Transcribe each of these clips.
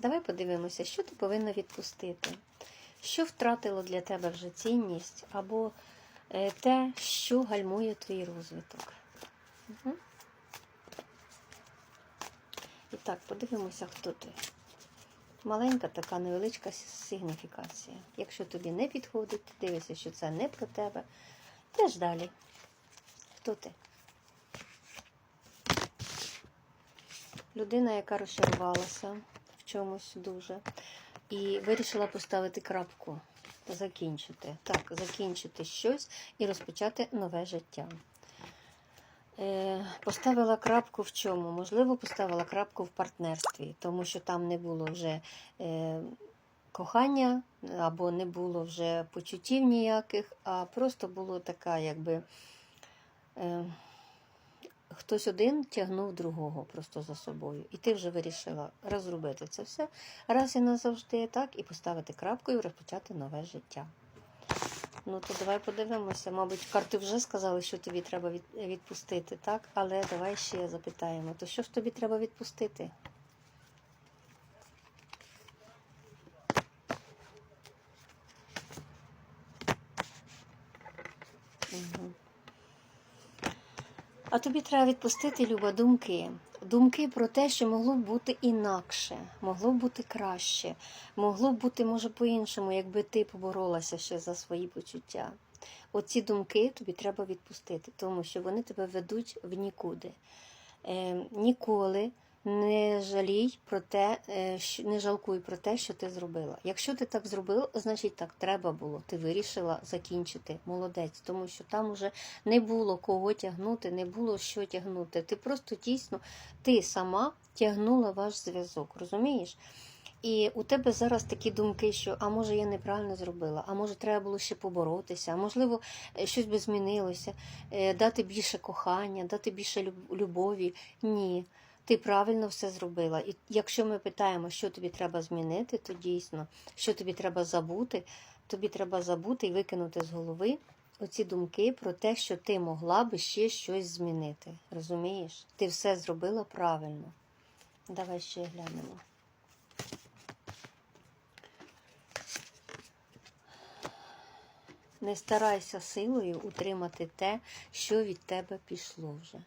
Давай подивимося, що ти повинна відпустити. Що втратило для тебе вже цінність, або е, те, що гальмує твій розвиток. І так, подивимося, хто ти. Маленька така невеличка сигніфікація. Якщо тобі не підходить, ти дивишся, що це не про тебе. Теж далі. Хто ти? Людина, яка розчарувалася чомусь дуже, і вирішила поставити крапку, закінчити. Так, закінчити щось і розпочати нове життя. Е, Поставила крапку в чому? Можливо, поставила крапку в партнерстві, тому що там не було вже е, кохання, або не було вже почуттів ніяких, а просто було така, якби е, хтось один тягнув другого просто за собою. І ти вже вирішила розробити це все раз і назавжди, так, і поставити крапку і розпочати нове життя. Ну, то давай подивимося. Мабуть, карти вже сказали, що тобі треба відпустити, так? Але давай ще запитаємо. То що ж тобі треба відпустити? Угу. А тобі треба відпустити, Люба, думки. Думки про те, що могло б бути інакше, могло б бути краще, могло б бути, може, по-іншому, якби ти поборолася ще за свої почуття. Оці думки тобі треба відпустити, тому що вони тебе ведуть в нікуди. Е, ніколи не жалій про те, е, що- не жалкуй про те, що ти зробила. Якщо ти так зробив, значить так треба було. Ти вирішила закінчити. Молодець, тому що там уже не було кого тягнути, не було що тягнути. Ти просто дійсно ти сама тягнула ваш зв'язок, розумієш? І у тебе зараз такі думки, що а може я неправильно зробила, а може треба було ще поборотися, а можливо е, щось би змінилося, е, дати більше кохання, дати більше любові. Ні. Ти правильно все зробила. І якщо ми питаємо, що тобі треба змінити, то дійсно, що тобі треба забути, тобі треба забути і викинути з голови оці думки про те, що ти могла би ще щось змінити. Розумієш? Ти все зробила правильно. Давай ще глянемо. Не старайся силою утримати те, що від тебе пішло вже.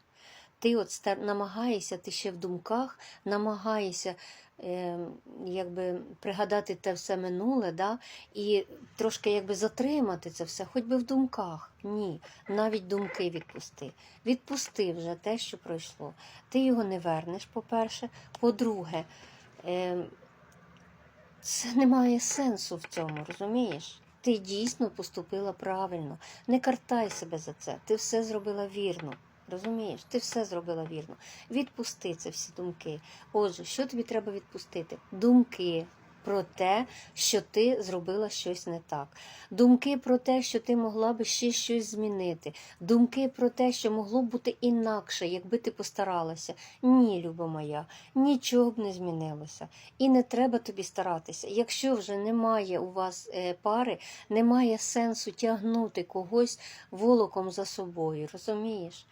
Ти от ста- намагаєшся, ти ще в думках, намагаєшся е, якби пригадати те все минуле, да? і трошки якби затримати це все, хоч би в думках. Ні, навіть думки відпусти. Відпусти вже те, що пройшло. Ти його не вернеш, по-перше. По-друге, е, це має сенсу в цьому, розумієш? Ти дійсно поступила правильно. Не картай себе за це. Ти все зробила вірно. Розумієш? Ти все зробила вірно. Відпусти це всі думки. Отже, що тобі треба відпустити? Думки про те, що ти зробила щось не так. Думки про те, що ти могла би ще щось змінити. Думки про те, що могло б бути інакше, якби ти постаралася. Ні, люба моя, нічого б не змінилося. І не треба тобі старатися. Якщо вже немає у вас е, пари, немає сенсу тягнути когось волоком за собою, розумієш?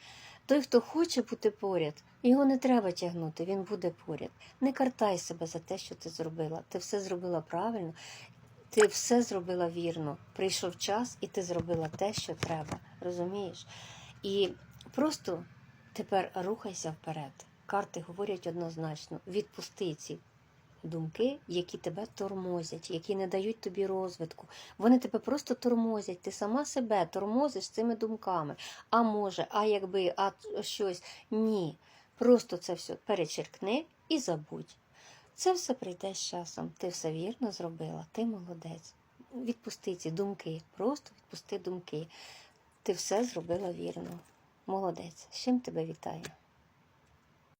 Той, хто хоче бути поряд, його не треба тягнути, він буде поряд. Не картай себе за те, що ти зробила. Ти все зробила правильно, ти все зробила вірно. Прийшов час, і ти зробила те, що треба. Розумієш? І просто тепер рухайся вперед. Карти говорять однозначно: відпусти ці думки, які тебе тормозять, які не дають тобі розвитку. Вони тебе просто тормозять. Ти сама себе тормозиш цими думками. А може, а якби, а щось. Ні. Просто це все перечеркни і забудь. Це все прийде з часом. Ти все вірно зробила, ти молодець. Відпусти ці думки, просто відпусти думки. Ти все зробила вірно. Молодець. З чим тебе вітаю?